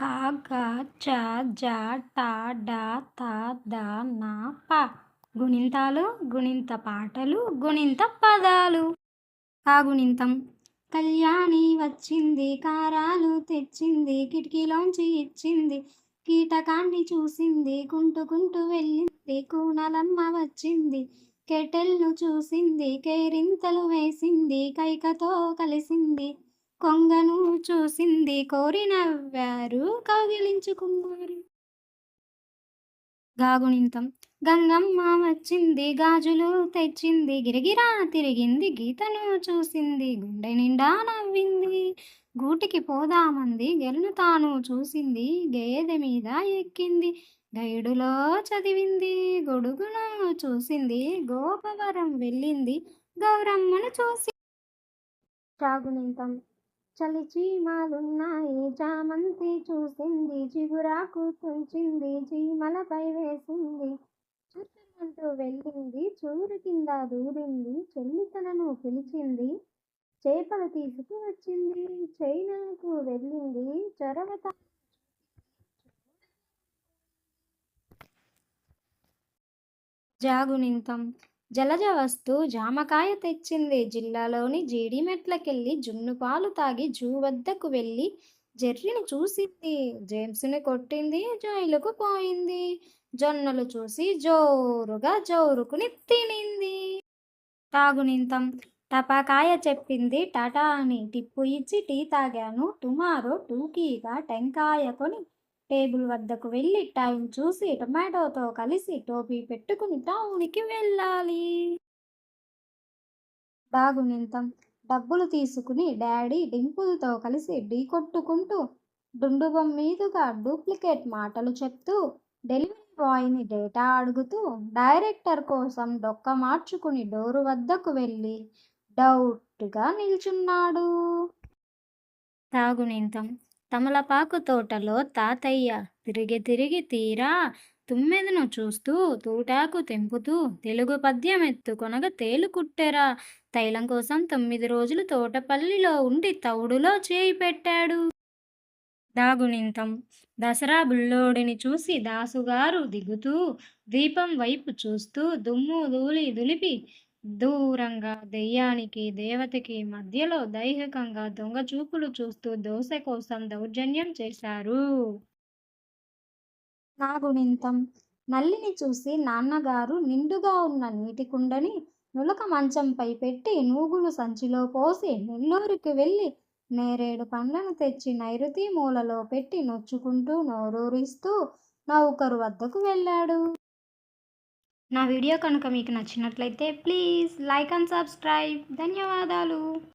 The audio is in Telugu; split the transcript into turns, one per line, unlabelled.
కా గా చ జ ట డ త ద న ప. గుణింతాలు గుణింత పాటలు గుణింత పదాలు. కాగుణింతం కళ్యాణి వచ్చింది కారాలు తెచ్చింది కిటికీలోంచి ఇచ్చింది కీటకాన్ని చూసింది కుంటుకుంటూ వెళ్ళింది కూనలమ్మ వచ్చింది కెటెల్ను చూసింది కేరింతలు వేసింది కైకతో కలిసింది. కొంగను చూసింది కోరి నవ్వారు కౌగిలించుకున్నారు గాగుణింతం గంగమ్మ వచ్చింది గాజులు తెచ్చింది గిరిగిరా తిరిగింది గీతను చూసింది గుండె నిండా నవ్వింది. గూటికి పోదామంది గెలును తాను చూసింది గేదె మీద ఎక్కింది గైడులో చదివింది గొడుగును చూసింది గోపవరం వెళ్ళింది గౌరమ్మను చూసి. చాగునింతం చలి చీమాలున్నాయి. చామంతి చూసింది చిగురాకు తుంచింది చీమలపై వేసింది. చుట్టుకుంటూ వెళ్ళింది చూరు కింద దూరింది చెల్లితనను పిలిచింది చేపలు తీసుకువచ్చింది చైనాకు వెళ్ళింది చొరవత జాగునింతం జలజ వస్తూ జామకాయ తెచ్చింది. జిల్లాలోని జీడిమెట్లకెళ్ళి జున్ను పాలు తాగి జూ వద్దకు వెళ్ళి జెర్రిని చూసింది జేమ్స్ని కొట్టింది. జైలుకు పోయింది. జొన్నలు చూసి జోరుగా జోరుకుని తినింది తాగునింతం. టపాకాయ చెప్పింది. టటా అని టిప్పు ఇచ్చి టీ తాగాను. టుమారో టూకీగా టెంకాయ కొని టేబుల్ వద్దకు వెళ్ళి టైం చూసి టొమాటోతో కలిసి టోపీ పెట్టుకుని టౌన్కి వెళ్ళాలి. బాగునింతం డబ్బులు తీసుకుని డాడీ డింపుల్తో కలిసి ఢీ కొట్టుకుంటూ డుండుబం మీదుగా డూప్లికేట్ మాటలు చెప్తూ డెలివరీ బాయ్ని డేటా అడుగుతూ డైరెక్టర్ కోసం డొక్క మార్చుకుని డోరు వద్దకు వెళ్ళి డౌట్గా నిల్చున్నాడు. తాగునింతం తమలపాకు తోటలో తాతయ్య తిరిగి తిరిగి తీరా తుమ్మెదను చూస్తూ తూటాకు తెంపుతూ తెలుగు పద్యం ఎత్తుకొనగ తేలుకుట్టెరా తైలం కోసం తొమ్మిది రోజులు తోటపల్లిలో ఉండి తౌడులో చేయి పెట్టాడు. దాగునింతం దసరా బుల్లోడిని చూసి దాసుగారు దిగుతూ దీపం వైపు చూస్తూ దుమ్ము ధూళి దులిపి దూరంగా దెయ్యానికి దేవతకి మధ్యలో దైహికంగా దొంగ చూపులు చూస్తూ దోశ కోసం దౌర్జన్యం చేశారు. నాగునింతం నల్లిని చూసి నాన్నగారు నిండుగా ఉన్న నీటి కుండని నులక మంచంపై పెట్టి నూగులు సంచిలో పోసి నెల్లూరుకి వెళ్ళి నేరేడు పండ్లను తెచ్చి నైరుతి మూలలో పెట్టి నొచ్చుకుంటూ నోరూరిస్తూ నౌకరు వద్దకు వెళ్ళాడు. నా వీడియో కనుక మీకు నచ్చినట్లయితే ప్లీజ్ లైక్ అండ్ సబ్స్క్రైబ్. ధన్యవాదాలు.